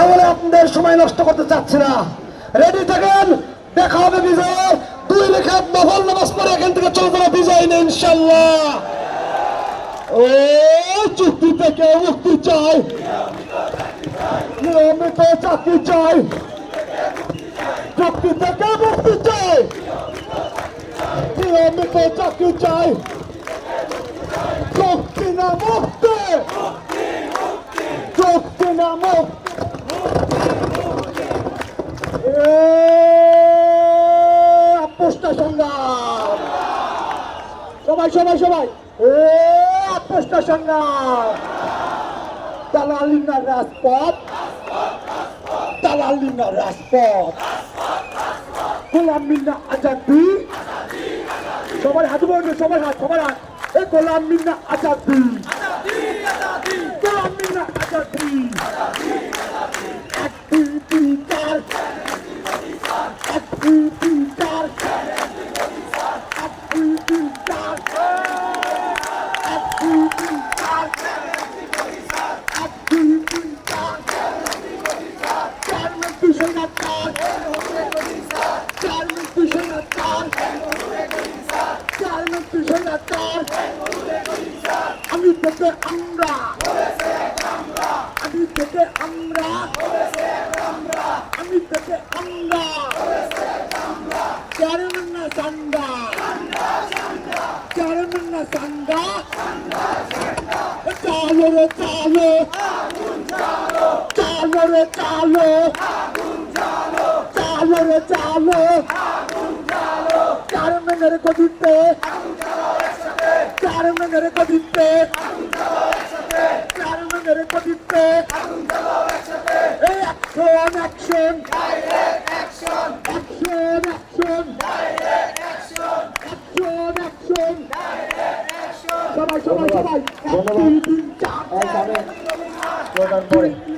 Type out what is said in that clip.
কথা বলে আপনাদের সময় নষ্ট করতে চাচ্ছি না। রেডি থাকেন? দেখা হবে বিজয় দুই রেখা নফল নামাজ পরে এখান থেকে চলে যাবে বিজয় নেই ইনশাল্লাহ ও চুক্তি থেকে মুক্তি চাই। নিয়মিত চাকরি চাই। চুক্তি থেকে মুক্তি চাই। নিয়মিত চাকরি চাই। চুক্তি না মুক্তি। চুক্তি না মুক্তি। সবাই সবাই সবাই। এ আপোষটা সংগ্রাম। দালালিনা রাজপথ। দালালিনা রাজপথ। গোলাম মিন্না আজাদি। সবার হাত বলবে সবার হাত সবার হাত। এ গোলাম মিন্না আজাদি। গোলাম আজাদি এক দুই তিন চার এক দুই তিন চার এক দুই তিন চার এক দুই তিন চার এক দুই তিন চার চার মন্ত্রী সেনা চার চার মন্ত্রী সেনা চার চার মন্ত্রী সেনা চার আমি থেকে আমরা আমি থেকে আমরা আমি থেকে আমরা চেয়ারম্যান না সান্ডা চেয়ারম্যান না সান্ডা চালো রে চালো। চালো রে চালো। চালো রে চালো। চেয়ারম্যানের গদিতে চেয়ারম্যানের সবাই সবাই এক দুই তিন চার